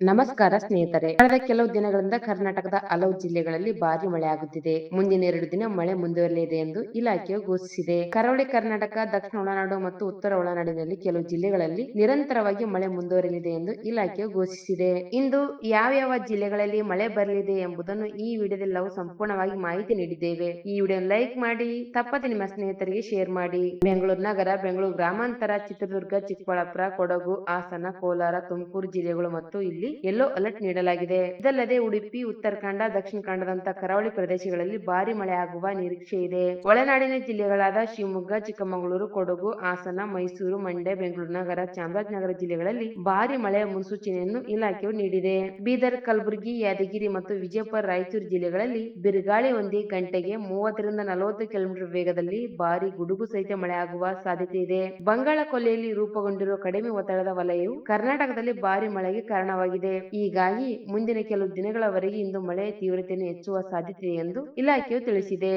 ನಮಸ್ಕಾರ ಸ್ನೇಹಿತರೆ. ಕಳೆದ ಕೆಲವು ದಿನಗಳಿಂದ ಕರ್ನಾಟಕದ ಹಲವು ಜಿಲ್ಲೆಗಳಲ್ಲಿ ಭಾರಿ ಮಳೆ ಆಗುತ್ತಿದೆ ಮುಂದಿನ ಎರಡು ದಿನ ಮಳೆ ಮುಂದುವರಿಯಲಿದೆ ಎಂದು ಇಲಾಖೆಯು ಘೋಷಿಸಿದೆ. ಕರಾವಳಿ ಕರ್ನಾಟಕ, ದಕ್ಷಿಣ ಒಳನಾಡು ಮತ್ತು ಉತ್ತರ ಒಳನಾಡಿನಲ್ಲಿ ಕೆಲವು ಜಿಲ್ಲೆಗಳಲ್ಲಿ ನಿರಂತರವಾಗಿ ಮಳೆ ಮುಂದುವರಿಯಲಿದೆ ಎಂದು ಇಲಾಖೆಯು ಘೋಷಿಸಿದೆ. ಇಂದು ಯಾವ ಯಾವ ಜಿಲ್ಲೆಗಳಲ್ಲಿ ಮಳೆ ಬರಲಿದೆ ಎಂಬುದನ್ನು ಈ ವಿಡಿಯೋದಲ್ಲಿ ನಾವು ಸಂಪೂರ್ಣವಾಗಿ ಮಾಹಿತಿ ನೀಡಿದ್ದೇವೆ. ಈ ವಿಡಿಯೋ ಲೈಕ್ ಮಾಡಿ, ತಪ್ಪದೆ ನಿಮ್ಮ ಸ್ನೇಹಿತರಿಗೆ ಶೇರ್ ಮಾಡಿ. ಬೆಂಗಳೂರು ನಗರ, ಬೆಂಗಳೂರು ಗ್ರಾಮಾಂತರ, ಚಿತ್ರದುರ್ಗ, ಚಿಕ್ಕಬಳ್ಳಾಪುರ, ಕೊಡಗು, ಹಾಸನ, ಕೋಲಾರ, ತುಮಕೂರು ಜಿಲ್ಲೆಗಳು ಮತ್ತು ಇಲ್ಲಿ ಯೆಲ್ಲೋ ಅಲರ್ಟ್ ನೀಡಲಾಗಿದೆ. ಇದಲ್ಲದೆ ಉಡುಪಿ, ಉತ್ತರಾಖಂಡ, ದಕ್ಷಿಣ ಕನ್ನಡದಂತ ಕರಾವಳಿ ಪ್ರದೇಶಗಳಲ್ಲಿ ಭಾರಿ ಮಳೆಯಾಗುವ ನಿರೀಕ್ಷೆ ಇದೆ. ಒಳನಾಡಿನ ಜಿಲ್ಲೆಗಳಾದ ಶಿವಮೊಗ್ಗ, ಚಿಕ್ಕಮಗಳೂರು, ಕೊಡಗು, ಹಾಸನ, ಮೈಸೂರು, ಮಂಡ್ಯ, ಬೆಂಗಳೂರು ನಗರ, ಚಾಮರಾಜನಗರ ಜಿಲ್ಲೆಗಳಲ್ಲಿ ಭಾರಿ ಮಳೆಯ ಮುನ್ಸೂಚನೆಯನ್ನು ಇಲಾಖೆಯು ನೀಡಿದೆ. ಬೀದರ್, ಕಲಬುರಗಿ, ಯಾದಗಿರಿ ಮತ್ತು ವಿಜಯಪುರ, ರಾಯಚೂರು ಜಿಲ್ಲೆಗಳಲ್ಲಿ ಬಿರುಗಾಳಿ ಹೊಂದಿ ಗಂಟೆಗೆ ಮೂವತ್ತರಿಂದ ನಲವತ್ತು ಕಿಲೋಮೀಟರ್ ವೇಗದಲ್ಲಿ ಭಾರಿ ಗುಡುಗು ಸಹಿತ ಮಳೆಯಾಗುವ ಸಾಧ್ಯತೆ ಇದೆ. ಬಂಗಾಳ ಕೊಲ್ಲಿಯಲ್ಲಿ ರೂಪುಗೊಂಡಿರುವ ಕಡಿಮೆ ಒತ್ತಡದ ವಲಯವು ಕರ್ನಾಟಕದಲ್ಲಿ ಭಾರಿ ಮಳೆಗೆ ಕಾರಣವಾಗಿದೆ. ಹೀಗಾಗಿ ಮುಂದಿನ ಕೆಲವು ದಿನಗಳವರೆಗೆ ಇಂದು ಮಳೆಯ ತೀವ್ರತೆಯನ್ನು ಹೆಚ್ಚುವ ಸಾಧ್ಯತೆ ಇದೆ ಎಂದು ಇಲಾಖೆಯು ತಿಳಿಸಿದೆ.